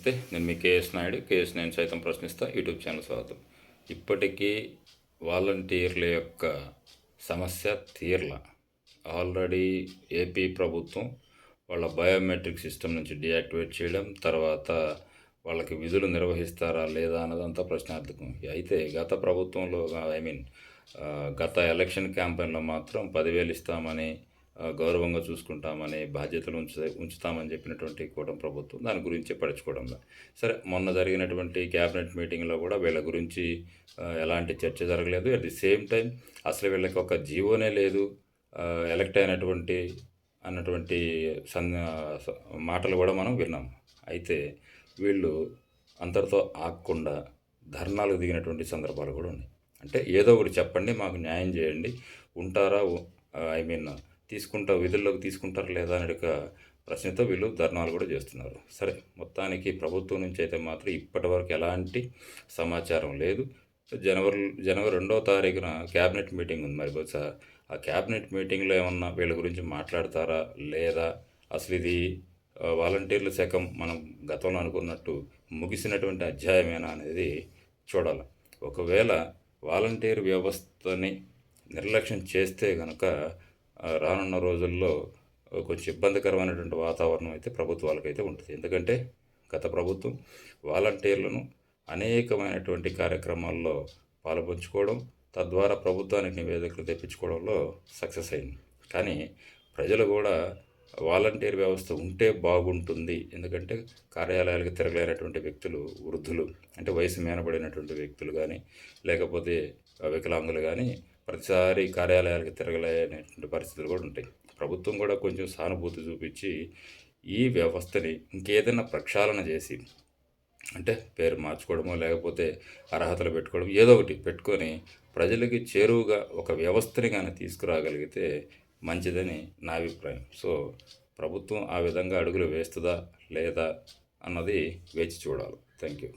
నమస్తే నేను మీ KS Naidu. KS నేను సైతం ప్రశ్నిస్తా. యూట్యూబ్ ఛానల్ స్వాగతం. ఇప్పటికీ వాలంటీర్ల యొక్క సమస్య తీర్ల. ఆల్రెడీ ఏపీ ప్రభుత్వం వాళ్ళ బయోమెట్రిక్ సిస్టమ్ నుంచి డియాక్టివేట్ చేయడం తర్వాత వాళ్ళకి విధులు నిర్వహిస్తారా లేదా అన్నదంతా ప్రశ్నార్థకం. అయితే గత ప్రభుత్వంలో ఐ మీన్ గత ఎలక్షన్ క్యాంపెయిన్లో మాత్రం పదివేలు ఇస్తామని గౌరవంగా చూసుకుంటామని బాధ్యతలు ఉంచు ఉంచుతామని చెప్పినటువంటి కూటమి ప్రభుత్వం దాని గురించి పడుచుకోవడంలో సరే మొన్న జరిగినటువంటి క్యాబినెట్ మీటింగ్లో కూడా వీళ్ళ గురించి ఎలాంటి చర్చ జరగలేదు. అట్ ది సేమ్ టైం అసలు వీళ్ళకి ఒక జీవోనే లేదు. ఎలక్ట్ అయినటువంటి అన్నటువంటి సన్ మాటలు కూడా మనం విన్నాం. అయితే వీళ్ళు అందరితో ఆగకుండా ధర్నాలకు దిగినటువంటి సందర్భాలు కూడా ఉన్నాయి. అంటే ఏదో ఒకటి చెప్పండి మాకు న్యాయం చేయండి. ఉంటారా ఐ మీన్ తీసుకుంటా విధుల్లోకి తీసుకుంటారా లేదా అనే ఒక ప్రశ్నతో వీళ్ళు ధర్నాలు కూడా చేస్తున్నారు. సరే మొత్తానికి ప్రభుత్వం నుంచి అయితే మాత్రం ఇప్పటివరకు ఎలాంటి సమాచారం లేదు. జనవరి జనవరి రెండవ తారీఖున క్యాబినెట్ మీటింగ్ ఉంది మరి బహుశా. ఆ క్యాబినెట్ మీటింగ్లో ఏమన్నా వీళ్ళ గురించి మాట్లాడతారా లేదా? అసలు ఇది వాలంటీర్ల శకం మనం గతంలో అనుకున్నట్టు ముగిసినటువంటి అధ్యాయమేనా అనేది చూడాలి. ఒకవేళ వాలంటీర్ వ్యవస్థని నిర్లక్ష్యం చేస్తే కనుక రానున్న రోజుల్లో కొంచెం ఇబ్బందికరమైనటువంటి వాతావరణం అయితే ప్రభుత్వాలకైతే ఉంటుంది. ఎందుకంటే గత ప్రభుత్వం వాలంటీర్లను అనేకమైనటువంటి కార్యక్రమాల్లో పాల్పంచుకోవడం తద్వారా ప్రభుత్వానికి నివేదికలు తెప్పించుకోవడంలో సక్సెస్ అయింది. కానీ ప్రజలు కూడా వాలంటీర్ వ్యవస్థ ఉంటే బాగుంటుంది. ఎందుకంటే కార్యాలయాలకు తిరగలేనటువంటి వ్యక్తులు వృద్ధులు అంటే వయసు మేనబడినటువంటి వ్యక్తులు కానీ లేకపోతే వికలాంగులు కానీ ప్రతిసారి కార్యాలయాలకు తిరగలేనటువంటి పరిస్థితులు కూడా ఉంటాయి. ప్రభుత్వం కూడా కొంచెం సానుభూతి చూపించి ఈ వ్యవస్థని ఇంకేదైనా ప్రక్షాళన చేసి అంటే పేరు మార్చుకోవడమో లేకపోతే అర్హతలు పెట్టుకోవడం ఏదో ఒకటి పెట్టుకొని ప్రజలకి చేరువుగా ఒక వ్యవస్థని కానీ తీసుకురాగలిగితే మంచిదని నా అభిప్రాయం. సో ప్రభుత్వం ఆ విధంగా అడుగులు వేస్తుందా లేదా అన్నది వేచి చూడాలి. Thank you